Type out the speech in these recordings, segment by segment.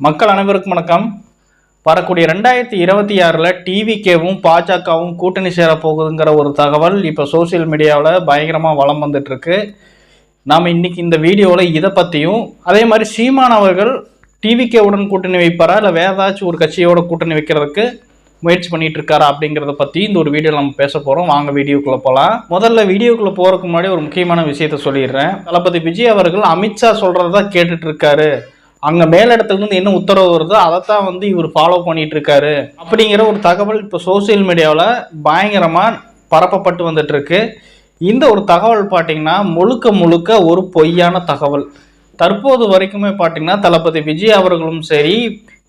மக்கள் அனைவருக்கும் வணக்கம். வரக்கூடிய ரெண்டாயிரத்தி இருபத்தி ஆறில் டிவிகேவும் பாஜகவும் கூட்டணி சேரப்போகுதுங்கிற ஒரு தகவல் இப்போ சோஷியல் மீடியாவில் பயங்கரமாக வளம் வந்துட்டுருக்கு. நாம் இன்றைக்கி இந்த வீடியோவில் இதை பற்றியும் அதே மாதிரி சீமான் அவர்கள் டிவிகேவுடன் கூட்டணி வைப்பாரா? இல்லை வேறு ஏதாச்சும் ஒரு கட்சியோட கூட்டணி வைக்கிறதுக்கு முயற்சி பண்ணிட்டு இருக்காரா அப்படிங்கிறத பற்றி இந்த ஒரு வீடியோவில் நம்ம பேச போகிறோம் வாங்க வீடியோக்குள்ளே போகலாம் முதல்ல வீடியோக்குள்ளே போகிறதுக்கு முன்னாடி ஒரு முக்கியமான விஷயத்த சொல்லிடுறேன். தளபதி விஜய் அவர்கள் அமித்ஷா சொல்கிறத கேட்டுட்டு இருக்காரு அங்கே மேலிடத்துல இருந்து என்ன உத்தரவு வருதோ அதைத்தான் வந்து இவர் ஃபாலோ பண்ணிட்டு இருக்காரு அப்படிங்கிற ஒரு தகவல் இப்போ சோஷியல் மீடியாவில் பயங்கரமாக பரப்பப்பட்டு வந்துட்டு இருக்கு இந்த ஒரு தகவல் பார்த்தீங்கன்னா முழுக்க முழுக்க ஒரு பொய்யான தகவல். தற்போது வரைக்குமே பார்த்தீங்கன்னா தளபதி விஜய் அவர்களும் சரி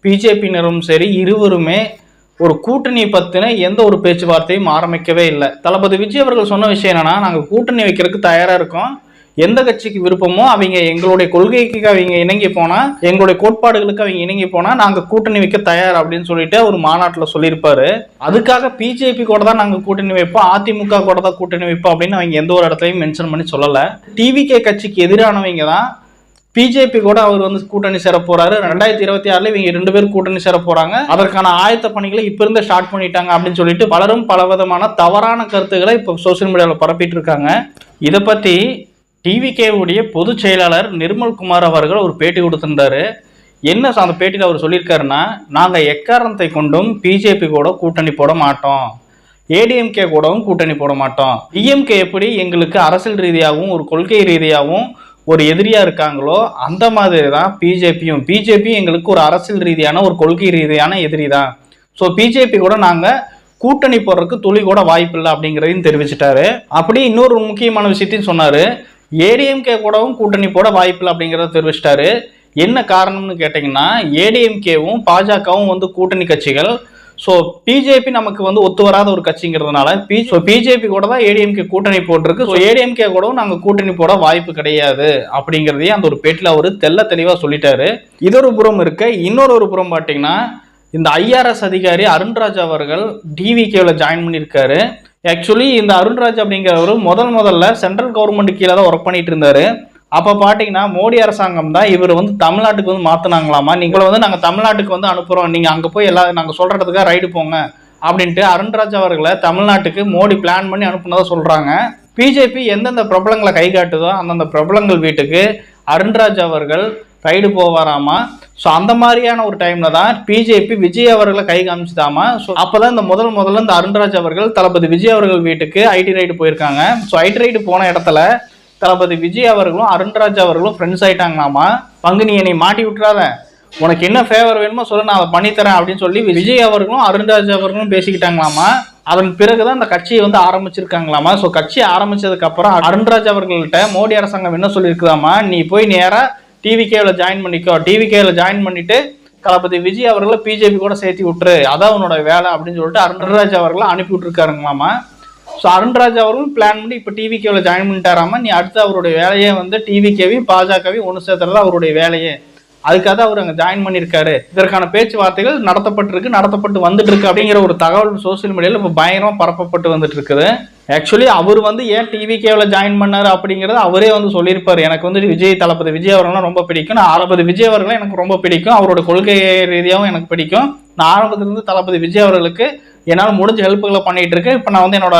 பிஜேபியினரும் சரி இருவருமே ஒரு கூட்டணி பற்றின எந்த ஒரு பேச்சுவார்த்தையும் ஆரம்பிக்கவே இல்லை. தளபதி விஜய் அவர்கள் சொன்ன விஷயம் என்னென்னா நாங்கள் கூட்டணி வைக்கிறதுக்கு தயாராக இருக்கோம். எந்த கட்சிக்கு விருப்பமோ அவங்க எங்களுடைய கொள்கைக்கு அவங்க இணங்கி போனா எங்களுடைய கோட்பாடுகளுக்கு அவங்க இணங்கி போனா நாங்க கூட்டணி வைக்க தயார் அப்படின்னு சொல்லிட்டு ஒரு மாநாட்டில் சொல்லியிருப்பாரு. அதுக்காக பிஜேபி கூட தான் நாங்க கூட்டணி வைப்போம் அதிமுக கூட தான் கூட்டணி வைப்போம் அப்படின்னு அவங்க எந்த ஒரு இடத்துலையும் மென்ஷன் பண்ணி சொல்லல. டிவிகே கட்சிக்கு எதிரானவங்க தான் பிஜேபி கூட அவர் வந்து கூட்டணி சேர போறாரு. ரெண்டாயிரத்தி இருபத்தி ஆறுல இவங்க ரெண்டு பேரும் கூட்டணி சேர போறாங்க. அதற்கான ஆயத்த பணிகளை இப்ப இருந்தே ஸ்டார்ட் பண்ணிட்டாங்க அப்படின்னு சொல்லிட்டு பலரும் பலவிதமான தவறான கருத்துக்களை இப்போ சோஷியல் மீடியாவில் பரப்பிட்டு இருக்காங்க. இதை பத்தி டிவிகேவுடைய பொதுச் செயலாளர் நிர்மல் குமார் அவர்கள் ஒரு பேட்டி கொடுத்திருந்தாரு. என்ன அந்த பேட்டியில் அவர் சொல்லியிருக்காருன்னா நாங்கள் எக்காரணத்தை கொண்டும் பிஜேபி கூட கூட்டணி போட மாட்டோம். ஏடிஎம்கே கூடவும் கூட்டணி போட மாட்டோம். டிஎம்கே எப்படி எங்களுக்கு அரசியல் ரீதியாகவும் ஒரு கொள்கை ரீதியாகவும் ஒரு எதிரியாக இருக்காங்களோ அந்த மாதிரி தான் பிஜேபியும் பிஜேபி எங்களுக்கு ஒரு அரசியல் ரீதியான ஒரு கொள்கை ரீதியான எதிரி தான். ஸோ பிஜேபி கூட நாங்கள் கூட்டணி போடுறதுக்கு துளி கூட வாய்ப்பில்லை அப்படிங்கிறதையும் தெரிவிச்சிட்டாரு. அப்படி இன்னொரு முக்கியமான விஷயத்தையும் சொன்னார். ஏடிஎம்கே கூடவும் கூட்டணி போட வாய்ப்பில்லை அப்படிங்கிறத தெரிவிச்சிட்டாரு. என்ன காரணம்னு கேட்டிங்கன்னா ஏடிஎம்கேவும் பாஜகவும் வந்து கூட்டணி கட்சிகள். ஸோ பிஜேபி நமக்கு வந்து ஒத்து வராத ஒரு கட்சிங்கிறதுனால பி ஸோ பிஜேபி கூட தான் ஏடிஎம்கே கூட்டணி போட்டிருக்கு. ஸோ ஏடிஎம்கே கூடவும் நாங்கள் கூட்டணி போட வாய்ப்பு கிடையாது அப்படிங்கிறதையும் அந்த ஒரு பேட்டில் அவர் தெல்ல தெளிவாக சொல்லிட்டாரு. இதொரு புறம் இருக்க இன்னொரு ஒரு புறம் பார்த்தீங்கன்னா இந்த ஐஆர்எஸ் அதிகாரி அருண்ராஜ் அவர்கள் டிவிகேவில் ஜாயின் பண்ணியிருக்காரு. ஆக்சுவலி இந்த அருண்ராஜ் அப்படிங்கிறவர் முதல் முதல்ல சென்ட்ரல் கவர்மெண்ட் கீழே தான் ஒர்க் பண்ணிட்டு இருந்தாரு. அப்போ பார்த்தீங்கன்னா மோடி அரசாங்கம் தான் இவர் வந்து தமிழ்நாட்டுக்கு வந்து மாற்றினாங்களாமா நீங்களும் வந்து நாங்கள் தமிழ்நாட்டுக்கு வந்து அனுப்புகிறோம் நீங்கள் அங்கே போய் எல்லா நாங்கள் சொல்கிறதுக்காக ரைடு போங்க. அப்படின்ட்டு அருண்ராஜ் அவர்களை தமிழ்நாட்டுக்கு மோடி பிளான் பண்ணி அனுப்புனதாக சொல்கிறாங்க பிஜேபி எந்தெந்த பிரபலங்களை கை காட்டுதோ அந்தந்த பிரபலங்கள் வீட்டுக்கு அருண்ராஜ் அவர்கள் ரைடு போவாராமா? ஸோ அந்த மாதிரியான ஒரு டைமில் தான் பிஜேபி விஜய் அவர்களை கை காமிச்சுதாமா? ஸோ அப்போ தான் இந்த முதல் முதல்ல இந்த அருண்ராஜ் அவர்கள் தளபதி விஜய் அவர்கள் வீட்டுக்கு ஐடி ரைடு போயிருக்காங்க. ஸோ ஐடி ரைடு போன இடத்துல தளபதி விஜய் அவர்களும் அருண்ராஜ் அவர்களும் ஃப்ரெண்ட்ஸ் ஆயிட்டாங்களாமா? பங்கு நீ என்னை மாட்டி விட்டுறாத. உனக்கு என்ன ஃபேவர் வேணுமோ சொல்லு நான் அதை பண்ணித்தரேன் அப்படின்னு சொல்லி விஜய் அவர்களும் அருண்ராஜ் அவர்களும் பேசிக்கிட்டாங்களாமா? அதன் பிறகுதான் அந்த கட்சியை வந்து ஆரம்பிச்சிருக்காங்களாமா? ஸோ கட்சி ஆரம்பிச்சதுக்கு அப்புறம் அருண்ராஜ் அவர்கள்ட்ட மோடி அரசாங்கம் என்ன சொல்லியிருக்குதாமா? நீ போய் நேராக டிவிகேவில் ஜாயின் பண்ணிக்கோ. டிவிகேவில் ஜாயின் பண்ணிட்டு தளபதி விஜய் அவர்களை பிஜேபி கூட சேர்த்து விட்டுரு. அதான் உன்னோட வேலை அப்படின்னு சொல்லிட்டு அருண்ராஜ் அவர்களை அனுப்பி விட்டுருக்காருங்களாமா? ஸோ அருண்ராஜ் அவர்களும் பிளான் பண்ணி இப்போ டிவிகேவில் ஜாயின் பண்ணிட்டாராம? நீ அடுத்து அவருடைய வேலையே வந்து டிவிகேவையும் பாஜகவையும் ஒன்று சேர்த்துறது அவருடைய வேலையே. அதுக்காக தான் அவர் அங்கே ஜாயின் பண்ணியிருக்காரு. இதற்கான பேச்சுவார்த்தைகள் நடத்தப்பட்டிருக்கு நடத்தப்பட்டு வந்துட்டு இருக்கு அப்படிங்கிற ஒரு தகவல் சோசியல் மீடியாவில் இப்போ பயங்கரமாக பரப்பப்பட்டு வந்துட்டு இருக்குது ஆக்சுவலி அவர் வந்து ஏன் டிவிகேவில் ஜாயின் பண்ணார் அப்படிங்கிறத அவரே வந்து சொல்லியிருப்பார். எனக்கு வந்து விஜய் தளபதி விஜய் அவர்கள்லாம் ரொம்ப பிடிக்கும். நான் தளபதி விஜய் அவர்களும் எனக்கு ரொம்ப பிடிக்கும். அவரோட கொள்கை ரீதியாகவும் எனக்கு பிடிக்கும். நான் ஆரம்பத்திலிருந்து தளபதி விஜய் அவர்களுக்கு என்னால் முடிஞ்ச ஹெல்ப்புகளை பண்ணிகிட்டு இருக்கேன் இப்போ நான் வந்து என்னோட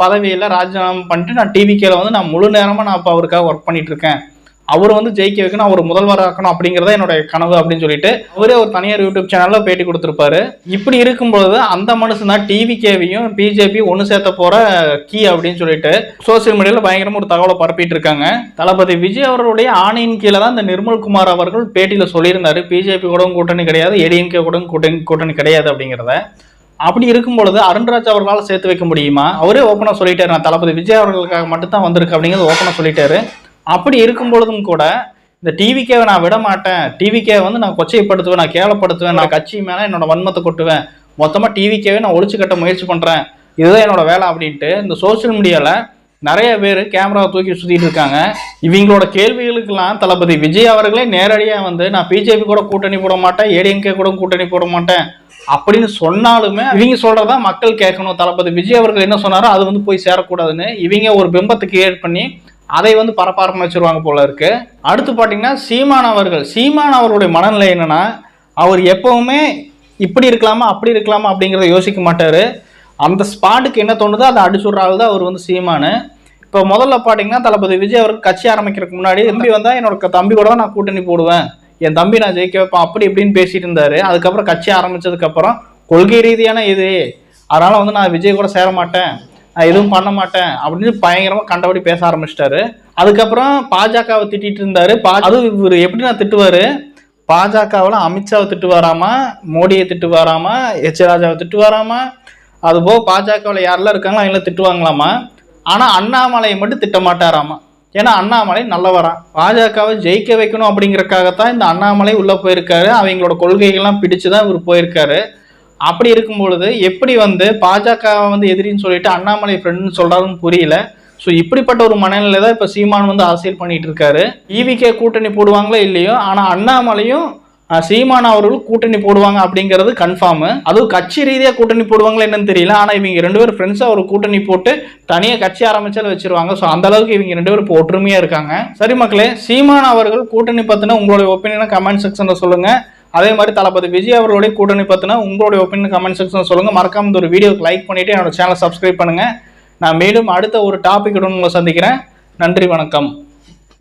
பதவியில் ராஜினாமா பண்ணிட்டு நான் டிவிகேல வந்து நான் முழு நேரமாக நான் இப்போ அவருக்காக ஒர்க் பண்ணிட்டு இருக்கேன் அவர் வந்து ஜெயிக்க வைக்கணும் அவர் முதல்வராக்கணும் அப்படிங்கிறத என்னோட கனவு அப்படின்னு சொல்லிட்டு அவரே ஒரு தனியார் யூடியூப் சேனல்ல பேட்டி கொடுத்துருப்பாரு. இப்படி இருக்கும்போது அந்த மனுஷன் தான் டிவிகேவையும் பிஜேபி ஒன்று சேர்த்த போற கீ அப்படின்னு சொல்லிட்டு சோசியல் மீடியாவில் பயங்கரமாக ஒரு தகவலை பரப்பிட்டு இருக்காங்க தளபதி விஜய் அவர்களுடைய ஆணையின் கீழே தான் இந்த நிர்மல்குமார் அவர்கள் பேட்டியில் சொல்லியிருந்தாரு. பிஜேபி கூடவும் கூட்டணி கிடையாது ஏடிஎம்கே கூட கூட்டணி கூட்டணி கிடையாது அப்படிங்கிறத. அப்படி இருக்கும் பொழுது அருண்ராஜ் அவர்களால் சேர்த்து வைக்க முடியுமா? அவரே ஓப்பனாக சொல்லிட்டாரு நான் தளபதி விஜய் அவர்களுக்காக மட்டும் தான் வந்திருக்கு அப்படிங்கிறது ஓப்பனாக சொல்லிட்டாரு. அப்படி இருக்கும் பொழுதும் கூட இந்த டிவிக்கேவை நான் விட மாட்டேன் டிவிக்கே வந்து நான் கொச்சைப்படுத்துவேன் நான் கேவலப்படுத்துவேன் நான் கட்சி மேலே என்னோட வன்மத்தை கொட்டுவேன். மொத்தமாக டிவிக்கேவே நான் ஒழிச்சு கட்ட முயற்சி பண்ணுறேன் இதுதான் என்னோட வேலை அப்படின்ட்டு இந்த சோஷியல் மீடியாவில் நிறைய பேர் கேமராவை தூக்கி சுற்றிட்டு இருக்காங்க. இவங்களோட கேள்விகளுக்கெல்லாம் தளபதி விஜய் அவர்களே நேரடியாக வந்து நான் பிஜேபி கூட கூட்டணி போட மாட்டேன் ஏடிஎம்கே கூட கூட்டணி போட மாட்டேன் அப்படின்னு சொன்னாலுமே இவங்க சொல்கிறதா மக்கள் கேட்கணும். தளபதி விஜய் அவர்கள் என்ன சொன்னாரோ அது வந்து போய் சேரக்கூடாதுன்னு இவங்க ஒரு பிம்பத்தை கிரியேட் பண்ணி அதை வந்து பரப்பாரம் வச்சுருவாங்க போல இருக்கு. அடுத்து பார்த்தீங்கன்னா சீமான் அவர்கள். சீமான் அவர்களுடைய மனநிலை என்னன்னா அவர் எப்பவுமே இப்படி இருக்கலாமா அப்படி இருக்கலாமா அப்படிங்கிறத யோசிக்க மாட்டார். அந்த ஸ்பாட்டுக்கு என்ன தோணுதோ அதை அடிச்சுடுறாள் தான் அவர் வந்து சீமானு. இப்போ முதல்ல பார்த்தீங்கன்னா தளபதி விஜய் அவருக்கு கட்சி ஆரம்பிக்கிறதுக்கு முன்னாடி தம்பி வந்தால் என்னோட தம்பி கூட தான் நான் கூட்டணி போடுவேன். என் தம்பி நான் ஜெயிக்க வைப்பேன். அப்படி இப்படின்னு பேசிட்டு இருந்தாரு. அதுக்கப்புறம் கட்சி ஆரம்பிச்சதுக்கப்புறம் கொள்கை ரீதியான இது. அதனால் வந்து நான் விஜய் கூட சேர மாட்டேன். நான் எதுவும் பண்ண மாட்டேன் அப்படின்னு பயங்கரமா கண்டபடி பேச ஆரம்பிச்சிட்டாரு. அதுக்கப்புறம் பாஜகவை திட்டிட்டு இருந்தாரு. பா- அது இவர் எப்படி நான் திட்டுவாரு? பாஜகவில் அமித்ஷாவை திட்டு வராமா மோடியை திட்டு வராமா எச் ராஜாவை திட்டு வராமா அதுபோக பாஜகவில் யாரெல்லாம் இருக்காங்களோ அவங்கள திட்டுவாங்களாமா? ஆனால் அண்ணாமலையை மட்டும் திட்ட மாட்டாராமா? ஏன்னா அண்ணாமலை நல்லவரான் பாஜகவை ஜெயிக்க வைக்கணும் அப்படிங்கிறக்காகத்தான் இந்த அண்ணாமலை உள்ளே போயிருக்காரு. அவங்களோட கொள்கைகள்லாம் பிடிச்சு தான் இவர் போயிருக்காரு. அப்படி இருக்கும் பொழுது எப்படி வந்து பாஜக வந்து எதிரின்னு சொல்லிட்டு அண்ணாமலை ஃப்ரெண்ட்னு சொல்றாருன்னு புரியல. ஸோ இப்படிப்பட்ட ஒரு மனநிலை தான் இப்போ சீமான் வந்து அரசியல் பண்ணிட்டு இருக்காரு. ஈவிகே கூட்டணி போடுவாங்களோ இல்லையோ ஆனால் அண்ணாமலையும் சீமான் அவர்களும் கூட்டணி போடுவாங்க அப்படிங்கிறது கன்ஃபார்ம் அதுவும் கட்சி ரீதியாக கூட்டணி போடுவாங்களா என்னன்னு தெரியல. ஆனால் இவங்க ரெண்டு பேரும் ஃப்ரெண்ட்ஸாக ஒரு கூட்டணி போட்டு தனியாக கட்சி ஆரம்பிச்சாலும் வச்சிருவாங்க. ஸோ அந்த அளவுக்கு இவங்க ரெண்டு பேரும் இப்போ ஒற்றுமையாக இருக்காங்க. சரி மக்களே சீமான் அவர்கள் கூட்டணி பற்றின உங்களுடைய ஒப்பீனியனை கமெண்ட் செக்ஷனில் சொல்லுங்கள் அதே மாதிரி தளபதி விஜய் அவர்களுடைய கூட்டணி பற்றினா உங்களுடைய ஒப்பீனியன் கமெண்ட் செக்ஷன் சொல்லுங்கள் மறக்காம இந்த ஒரு வீடியோக்கு லைக் பண்ணிவிட்டு என்னோட சேனலை சப்ஸ்கிரைப் பண்ணுங்கள் நான் மேலும் அடுத்த ஒரு டாபிக் உங்களை சந்திக்கிறேன். நன்றி வணக்கம்.